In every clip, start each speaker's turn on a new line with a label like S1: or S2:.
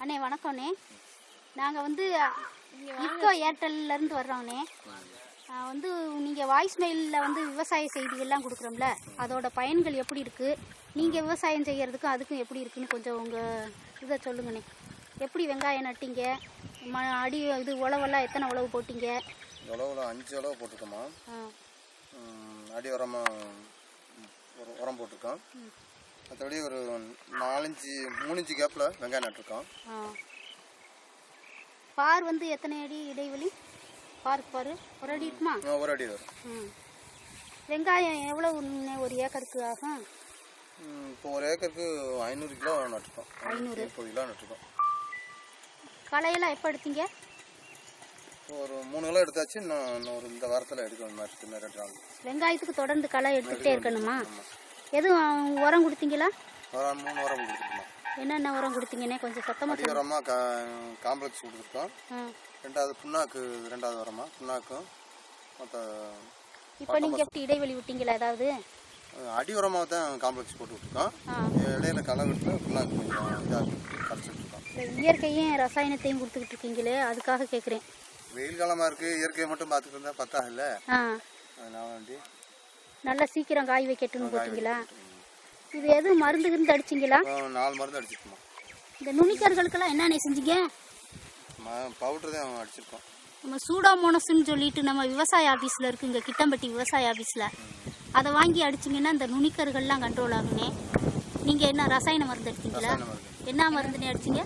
S1: அண்ணே வணக்கம்ண்ணே. நாங்கள் வந்து இஃப்கோ ஏர்டெல்லேருந்து வர்றோண்ணே வந்து நீங்கள் வாய்ஸ் மெயிலில் வந்து விவசாய செய்திகள்லாம் கொடுக்குறோம்ல அதோட பயன்கள் எப்படி இருக்குது நீங்கள் விவசாயம் செய்கிறதுக்கும் அதுக்கும் எப்படி இருக்குன்னு கொஞ்சம் உங்கள் இதை சொல்லுங்கண்ணே. எப்படி வெங்காயம் நட்டீங்க? ம அடி இது உழவெல்லாம் எத்தனை உழவு போட்டீங்க?
S2: உழவுல அஞ்சு உழவு போட்டிருக்கோமா அடி உரமாக ஒரு உரம் போட்டிருக்கோம். மற்றபடி ஒரு நாலஞ்சு மூணு இன்ச்சு கேப்பில் வெங்காயம் நட்டிருக்கோம்
S1: பார் வந்து எத்தனை அடி இடைவெளி? பாருக்கு பாரு. ஒரு அடி இருக்குமா?
S2: ஒரு அடி வரும்.
S1: வெங்காயம் எவ்வளவு ஒரு ஏக்கருக்கு ஆகும்?
S2: இப்போ ஒரு ஏக்கருக்கு ஐநூறு கிலோ நட்டிருக்கோம்.
S1: ஐநூறு.
S2: முப்பது கிலோ நட்டிருக்கோம்.
S1: களையெல்லாம் எப்போ எடுத்தீங்க?
S2: ஒரு மூணு கிலோ எடுத்தாச்சு. இன்னும் ஒரு இந்த வாரத்தில் எடுக்கணும். ரெண்டு நாள்.
S1: வெங்காயத்துக்கு தொடர்ந்து களை எடுத்துக்கிட்டே இருக்கணுமா? எதுவும் உரம் கொடுத்தீங்களா?
S2: ஒரு மூணு உரம் கொடுத்துருக்கோம்.
S1: என்னென்ன உரம் கொடுத்தீங்கன்னே கொஞ்சம் சத்தமாக
S2: அடி உரமாக கா காம்ப்ளெக்ஸ் கொடுத்துருக்கோம்.
S1: ஆ.
S2: ரெண்டாவது புண்ணாக்கு ரெண்டாவது உரமா? புண்ணாக்கும் மற்ற
S1: இப்போ நீங்கள் எப்படி இடைவெளி விட்டீங்களா ஏதாவது?
S2: அடி உரமாக தான் காம்ப்ளெக்ஸ் போட்டு விட்டுருக்கோம். இடையில களை விட்டு புண்ணாக்கு கொஞ்சம் இதாக
S1: இயற்கையும் ரசாயனத்தையும் கொடுத்துக்கிட்டு இருக்கீங்களே அதுக்காக கேட்குறேன்
S2: வெயில் காலமாக இருக்குது இயற்கையை மட்டும் பார்த்துட்டு இருந்தால் பத்தாகல அதனால வேண்டி
S1: நல்லா சீக்கிரம் காய் வைக்கட்டும்னு போட்டிங்களா? இது எதுவும் மருந்து கிருந்து அடிச்சிங்களா?
S2: நாலு மருந்து அடிச்சிருக்கோம்
S1: இந்த நுனிக்கர்களுக்கெல்லாம் என்னென்ன செஞ்சீங்க?
S2: பவுட்ரு தான் அடிச்சிருக்கோம்.
S1: நம்ம சூடாமோனஸ்ன்னு சொல்லிட்டு நம்ம விவசாய ஆஃபீஸில் இருக்குங்க கிட்டம்பட்டி விவசாய ஆஃபீஸில் அதை வாங்கி அடிச்சிங்கன்னா இந்த நுனிக்கர்கள்லாம் கண்ட்ரோல் ஆகுனே நீங்கள் என்ன ரசாயன மருந்து அடிச்சிங்களா? என்ன மருந்துனே அடிச்சிங்க?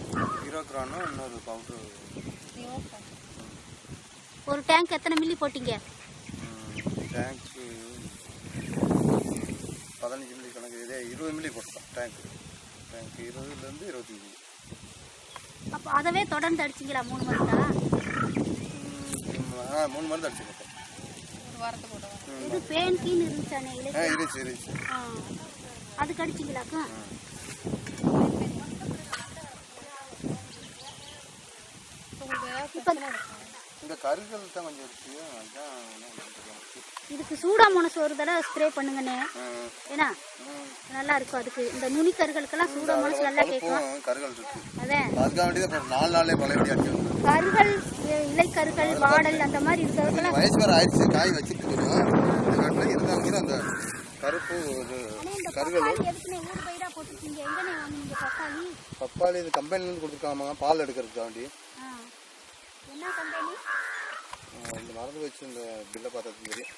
S1: ஒரு டேங்க் எத்தனை மில்லி போட்டீங்க?
S2: டேங்க்கு இருபதுலேருந்து இருபத்தஞ்சி மில்லி
S1: அப்போ அதவே தொடர்ந்து அடிச்சிங்களா மூணு மருந்தா?
S2: ஆ மூணு மருந்து அடிச்சிருக்கோம்.
S1: இது பேன் கீன்னு இருந்துச்சானே இலை
S2: ஆ இருந்துச்சு இருந்துச்சு.
S1: ஆ. அதுக்கு அடிச்சிங்களாக்கும் இப்போ
S2: இந்த கருகள் தான் கொஞ்சம் இருக்கு. அதான்?
S1: இதுக்கு சூடாமோனஸ் ஒரு தடவை ஸ்ப்ரே பண்ணுங்கண்ணே. ஏன்னா. நல்லா இருக்கும் அதுக்கு. இந்த நுனிக்கர்களுக்கெல்லாம் சூடாமோனஸ் நல்லா கேட்கும்.
S2: கருகள்
S1: அதான் கருகள் இ- இலைக்கருகள் வாடல் அந்த மாதிரி இருக்கிறதுக்கெல்லாம்
S2: வயசு வேறு ஆயிடுச்சு காய் வச்சுட்டு இந்த கூட அந்த கருப்பு ஒரு
S1: இந்த
S2: கருகள்
S1: பப்பாளி
S2: இது கம்பெனிலேருந்து கொடுத்துருக்காங்க பால் எடுக்கிறதுக்கு வேண்டி
S1: என்ன கம்பெனி
S2: இந்த மறந்து வச்சு இந்த பில்லை பார்த்தது தெரியும்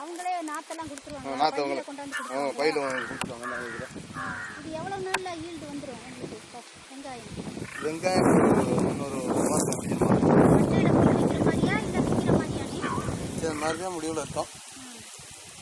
S1: அவங்களே நாத்தெல்லாம் கொடுத்துருவாங்க.
S2: நாற்று
S1: பையில கொண்டு வந்து
S2: ஆ
S1: கொடுத்துருவாங்க
S2: பையில் கொடுத்துருவாங்க
S1: இது எவ்வளவு நாள்ல ஈல்டு இப்போ வெங்காயம்.
S2: வெங்காயம் ஒரு இன்னொரு மாதம் முடியும். இந்த மாதிரி தான் முடிவில் இருக்கோம்.